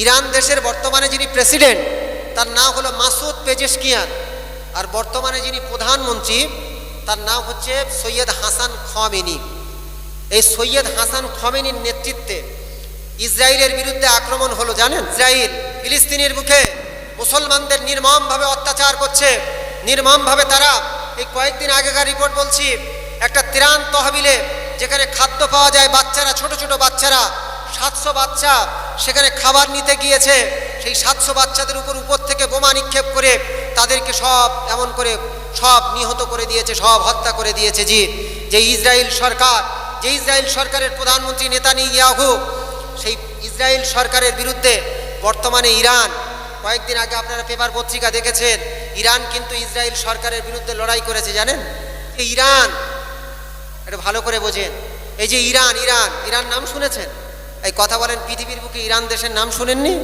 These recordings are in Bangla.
ইরান দেশের বর্তমানে যিনি প্রেসিডেন্ট, তার নাম হলো মাসুদ পেজেশকিয়ান। আর বর্তমানে যিনি প্রধানমন্ত্রী, তার নাম হচ্ছে সৈয়দ হাসান খমেনি। এই সৈয়দ হাসান খমেনির নেতৃত্বে ইসরায়েলের বিরুদ্ধে আক্রমণ হলো, জানেন? ইসরায়েল, ফিলিস্তিনের মুখে মুসলমানদের নির্মমভাবে অত্যাচার করছে। নির্মমভাবে তারা, এই কয়েকদিন আগেকার রিপোর্ট বলছি, একটা ত্রাণ তহবিলে যেখানে খাদ্য পাওয়া যায়, বাচ্চারা, ছোট ছোট বাচ্চারা সাতশো বাচ্চা সেখানে খাবার নিতে গিয়েছে। সেই সাতশো বাচ্চাদের উপর উপর থেকে বোমা নিক্ষেপ করে তাদেরকে সব এমন করে সব নিহত করে দিয়েছে, সব হত্যা করে দিয়েছে জি। যে ইসরায়েল সরকার, যে ইসরায়েল সরকারের প্রধানমন্ত্রী নেতানি ইয়াহু সেই ইসরায়েল সরকারের বিরুদ্ধে বর্তমানে ইরান, কয়েকদিন আগে আপনারা পেপার পত্রিকা দেখেছেন, ইরান কিন্তু ইসরায়েল সরকারের বিরুদ্ধে লড়াই করেছে, জানেন? ইরান, এটা ভালো করে বোঝেন। এই যে ইরান ইরান ইরান নাম শুনেছেন? এই কথা বলেন পৃথিবীর বুকে ইরান দেশের নাম শুনেননি?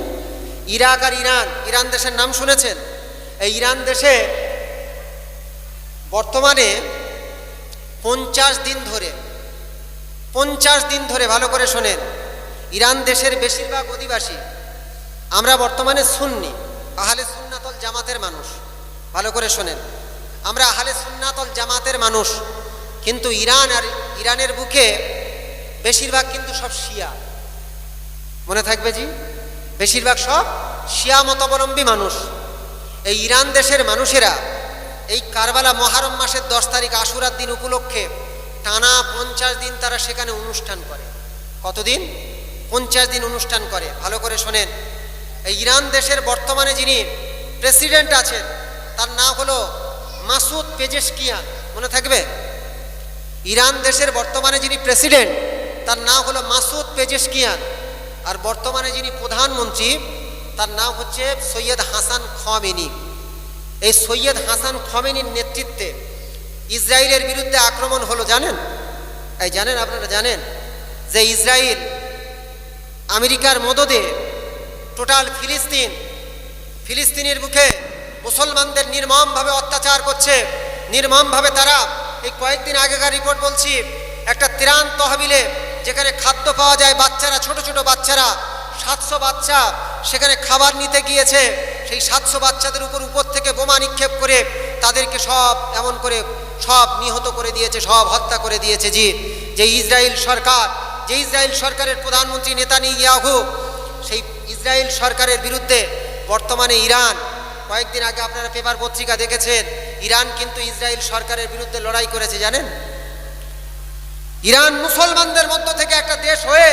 ইরাক আর ইরান ইরান দেশের নাম শুনেছেন? এই ইরান দেশে বর্তমানে পঞ্চাশ দিন ধরে, পঞ্চাশ দিন ধরে ভালো করে শোনেন, ইরান দেশের বেশিরভাগ অধিবাসী আমরা বর্তমানে শুননি আহলে সুন্নাতল জামাতের মানুষ, ভালো করে শোনেন। আমরা আহলে সুন্নাতল জামাতের মানুষ, কিন্তু ইরান আর ইরানের বুকে বেশিরভাগ কিন্তু সব শিয়া। মনে থাকবে জি? বেশিরভাগ সব শিয়া মতাবলম্বী মানুষ। এই ইরান দেশের মানুষেরা এই কারবালা মহারম মাসের দশ তারিখ আশুরার দিন উপলক্ষে টানা পঞ্চাশ দিন তারা সেখানে অনুষ্ঠান করে। কতদিন? পঞ্চাশ দিন অনুষ্ঠান করে। ভালো করে শোনেন। এই ইরান দেশের বর্তমানে যিনি প্রেসিডেন্ট আছেন, তার নাম হলো মাসুদ পেজেশকিয়ান। মনে থাকবে? ইরান দেশের বর্তমানে যিনি প্রেসিডেন্ট, তার নাম হলো মাসুদ পেজেশকিয়ান। আর বর্তমানে যিনি প্রধানমন্ত্রী, তার নাম হচ্ছে সৈয়দ হাসান খমেনি। এই সৈয়দ হাসান খমেনির নেতৃত্বে ইসরায়েলের বিরুদ্ধে আক্রমণ হলো, জানেন? এই জানেন আপনারা, জানেন? যে ইসরায়েল আমেরিকার মদদে টোটাল ফিলিস্তিন, ফিলিস্তিনের মুখে মুসলমানদের নির্মমভাবে অত্যাচার করছে। নির্মমভাবে তারা, এই কয়েকদিন আগেকার রিপোর্ট বলছি, একটা ত্রাণ তহবিলে যেখানে খাদ্য পাওয়া যায় বাচ্চারা, ছোট ছোট বাচ্চারা, সাতশো বাচ্চা সেখানে খাবার নিতে গিয়েছে, সেই সাতশো বাচ্চাদের উপর উপর থেকে বোমা নিক্ষেপ করে তাদেরকে সব এমন করে সব নিহত করে দিয়েছে, সব হত্যা করে দিয়েছে জি। যে ইসরায়েল সরকার, যে ইসরায়েল সরকারের প্রধানমন্ত্রী নেতানি ইয়াহু সেই ইসরায়েল সরকারের বিরুদ্ধে বর্তমানে ইরান, কয়েকদিন আগে আপনারা পেপার পত্রিকা দেখেছেন, ইরান কিন্তু ইসরায়েল সরকারের বিরুদ্ধে লড়াই করেছে, জানেন? ইরান মুসলমানদের মধ্য থেকে একটা দেশ হয়ে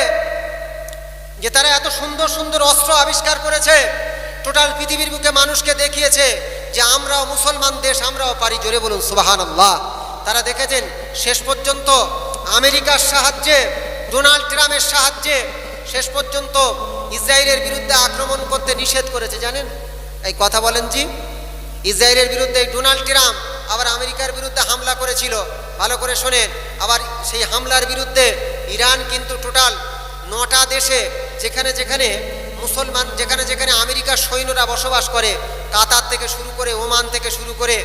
যে তারা এত সুন্দর সুন্দর অস্ত্র আবিষ্কার করেছে, টোটাল পৃথিবীর বুকে মানুষকে দেখিয়েছে যে আমরাও মুসলমান দেশ, আমরাও পারি। জোরে বলুন সুবাহান আল্লাহ তারা দেখেছেন, শেষ পর্যন্ত আমেরিকার সাহায্যে, ডোনাল্ড ট্রাম্পের সাহায্যে শেষ পর্যন্ত ইসরায়েলের বিরুদ্ধে আক্রমণ করতে নিষেধ করেছে। জানেন, এই কথা বলেন জি? ইসরায়েলের বিরুদ্ধে ডোনাল্ড ট্রাম্প আবার আমেরিকার বিরুদ্ধে হামলা করেছিল। ভালো করে শোনেন, আবার সেই হামলার বিরুদ্ধে ইরান কিন্তু টোটাল নটা দেশে যেখানে যেখানে মুসলমান, যেখানে যেখানে আমেরিকার সৈন্যরা বসবাস করে, কাতার থেকে শুরু করে, ওমান থেকে শুরু করে,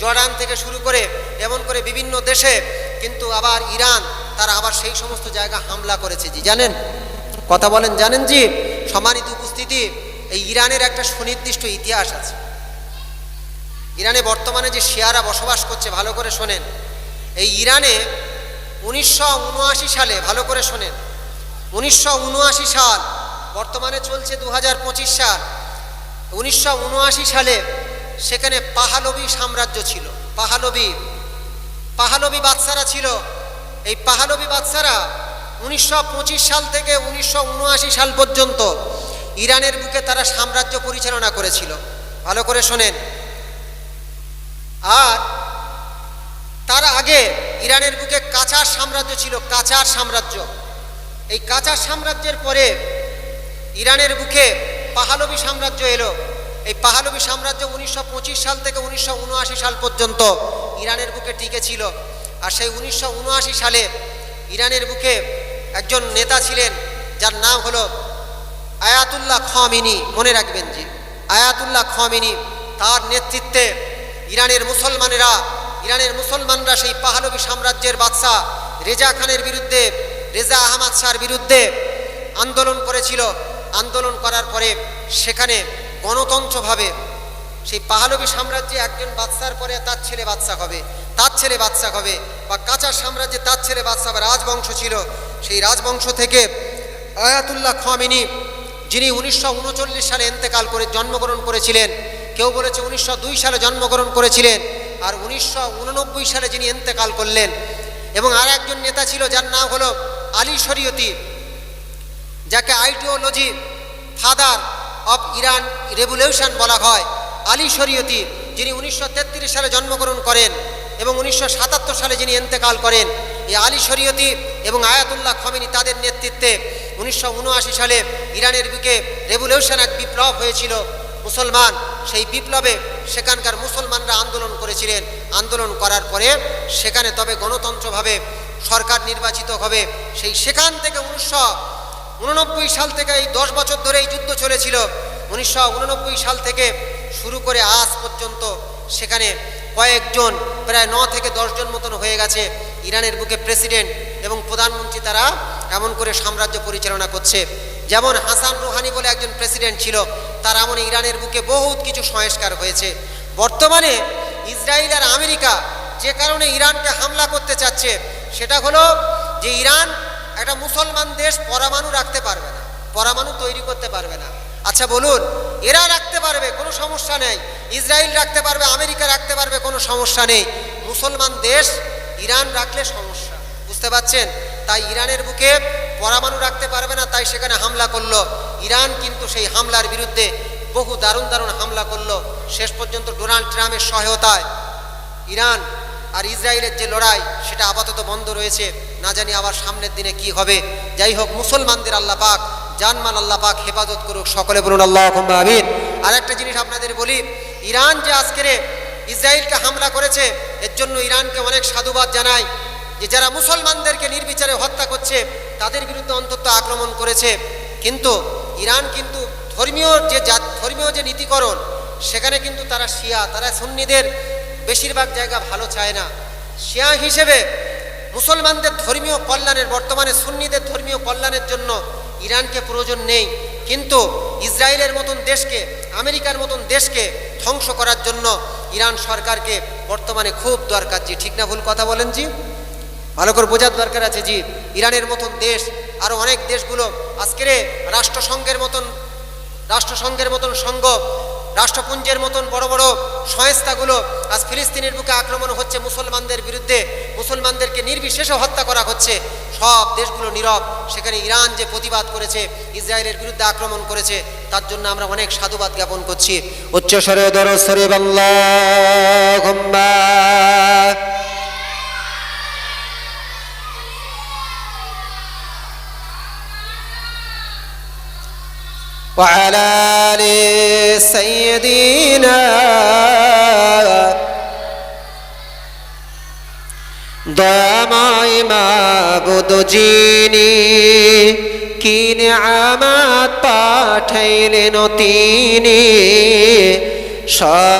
জর্ডান থেকে শুরু করে, এমন করে বিভিন্ন দেশে কিন্তু আবার ইরান, তারা আবার সেই সমস্ত জায়গা হামলা করেছে। জি, জানেন? কথা বলেন, জানেন জি? সম্মানিত উপস্থিতি, এই ইরানের একটা সুনির্দিষ্ট ইতিহাস আছে। ইরানে বর্তমানে যে শিয়ারা বসবাস করছে, ভালো করে শোনেন। এই ইরানে উনিশশো উনআশি সালে, ভালো করে শোনেন। উনিশশো উনআশি সাল, বর্তমানে চলছে দু হাজার পঁচিশ সাল। উনিশশো উনআশি সালে সেখানে পাহালবি সাম্রাজ্য ছিল। পাহালবি পাহালবি বাদশারা ছিল। এই পাহালবি বাদশারা উনিশশো পঁচিশ সাল থেকে উনিশশো উনআশি সাল পর্যন্ত ইরানের বুকে তারা সাম্রাজ্য পরিচালনা করেছিল। ভালো করে শোনেন। আর তার আগে ইরানের বুকে কাচার সাম্রাজ্য ছিল কাচার সাম্রাজ্য। এই কাচার সাম্রাজ্যের পরে ইরানের বুকে পাহালবি সাম্রাজ্য এলো। এই পাহালবি সাম্রাজ্য উনিশশো পঁচিশ সাল থেকে উনিশশো উনআশি সাল পর্যন্ত ইরানের বুকে টিকে ছিল। আর সেই উনিশশো উনআশি সালে ইরানের বুকে একজন নেতা ছিলেন, যার নাম হলো আয়াতুল্লাহ খমিনি। মনে রাখবেন জি আয়াতুল্লাহ খমিনি তার নেতৃত্বে ইরানের মুসলমানেরা, ইরানের মুসলমানরা সেই পাহালবি সাম্রাজ্যের বাদশাহ রেজা খানের বিরুদ্ধে, রেজা আহমদ শাহর বিরুদ্ধে আন্দোলন করেছিল। আন্দোলন করার পরে সেখানে গণতন্ত্রভাবে সেই পাহালবী সাম্রাজ্যে একজন বাদশার পরে তার ছেলে বাদশা হবে, তার ছেলে বাদশা হবে বা কাঁচার সাম্রাজ্যে তার ছেলে বাদশা বা রাজবংশ ছিল, সেই রাজবংশ থেকে আয়াতুল্লাহ খামিনী যিনি উনিশশো উনচল্লিশ সালে এন্তেকাল করে জন্মগ্রহণ করেছিলেন কেউ বলেছে উনিশশো দুই সালে জন্মগ্রহণ করেছিলেন আর উনিশশো উননব্বই সালে যিনি এন্তেকাল করলেন। এবং আর একজন নেতা ছিল যার নাম হলো আলী শরীয়তি, যাকে ideology father of Iran revolution বলা হয়। আলী শরীয়তি যিনি উনিশশো তেত্রিশ সালে জন্মগ্রহণ করেন এবং উনিশশো সাতাত্তর সালে যিনি এন্তেকাল করেন, এই আলী শরীয়তি এবং আয়াতুল্লাহ খমেনি তাদের নেতৃত্বে উনিশশো উনআশি সালে ইরানের বুকে রেভলিউশন এক বিপ্লব হয়েছিল। মুসলমান, সেই বিপ্লবে সেখানকার মুসলমানরা আন্দোলন করেছিলেন। আন্দোলন করার পরে সেখানে তবে গণতন্ত্রভাবে সরকার নির্বাচিত হবে। সেই সেখান থেকে উনিশশো উননব্বই সাল থেকে এই দশ বছর ধরে এই যুদ্ধ চলেছিল। উনিশশো উননব্বই সাল থেকে শুরু করে আজ পর্যন্ত সেখানে কয়েকজন, প্রায় ন থেকে দশজন মতন হয়ে গেছে ইরানের বুকে প্রেসিডেন্ট এবং প্রধানমন্ত্রী তারা এমন করে সাম্রাজ্য পরিচালনা করছে। যেমন হাসান রুহানি বলে একজন প্রেসিডেন্ট ছিল তার এমন ইরানের বুকে বহুত কিছু সংস্কার হয়েছে। বর্তমানে ইসরায়েল আর আমেরিকা যে কারণে ইরানকে হামলা করতে চাচ্ছে, সেটা হলো যে ইরান একটা মুসলমান দেশ পরমাণু রাখতে পারবে না, পরমাণু তৈরি করতে পারবে না। আচ্ছা বলুন, এরা রাখতে পারবে, কোনো সমস্যা নেই। ইসরায়েল রাখতে পারবে, আমেরিকা রাখতে পারবে, কোনো সমস্যা নেই। মুসলমান দেশ ইরান রাখলে সমস্যা, বুঝতে পারছেন? তাই ইরানের বুকে পরমাণু রাখতে পারবে না, তাই সেখানে হামলা করল। ইরান কিন্তু সেই হামলার বিরুদ্ধে বহু দারুণ দারুণ হামলা করল। শেষ পর্যন্ত ডোনাল্ড ট্রাম্পের সহায়তায়। ইরান আর ইসরায়েলের যে লড়াই, সেটা আপাতত বন্ধ রয়েছে। না জানি আবার সামনের দিনে কি হবে। যাই হোক, মুসলমানদের আল্লাহ পাক, জানমাল আল্লাহ পাক হেফাজত করুক। সকলে বলুন আল্লাহ আমিন। আর একটা জিনিস আপনাদের বলি, ইরান যে আজকের ইসরায়েলকে হামলা করেছে, এর জন্য ইরানকে অনেক সাধুবাদ জানায় যে যারা মুসলমানদেরকে নির্বিচারে হত্যা করছে তাদের বিরুদ্ধে অন্তত আক্রমণ করেছে। কিন্তু ইরান কিন্তু ধর্মীয় যে জাত, ধর্মীয় যে নীতিকরণ, সেখানে কিন্তু তারা শিয়া, তারা সুন্নিদের বেশিরভাগ জায়গা ভালো চায় না। শিয়া হিসেবে মুসলমানদের ধর্মীয় কল্যাণের, বর্তমানে সুন্নিদের ধর্মীয় কল্যাণের জন্য ইরানকে প্রয়োজন নেই। কিন্তু ইসরায়েলের মতন দেশকে, আমেরিকার মতন দেশকে ধ্বংস করার জন্য ইরান সরকারকে বর্তমানে খুব দরকার জি। ঠিক না ভুল কথা বলেন জি? ভালো করে বোঝার দরকার আছে জি ইরানের মতন দেশ আরও অনেক দেশগুলো আজকের রাষ্ট্রসংঘের মতন রাষ্ট্রসংঘের মতন সংঘ রাষ্ট্রপুঞ্জের মতন বড় বড় সংস্থাগুলো আজ ফিলিস্তিনের বুকে আক্রমণ হচ্ছে মুসলমানদের বিরুদ্ধে, মুসলমানদেরকে নির্বিশেষে হত্যা করা হচ্ছে। সব দেশগুলো নীরব। সেখানে ইরান যে প্রতিবাদ করেছে, ইসরায়েলের বিরুদ্ধে আক্রমণ করেছে, তার জন্য আমরা অনেক সাধুবাদ জ্ঞাপন করছি। উচ্চস্বরে দরস্বরে বাংলা وعلى آل سيدنا দয়াময় মাবুদ যিনি কি নিয়ামত পাঠাইলেন তিনি সব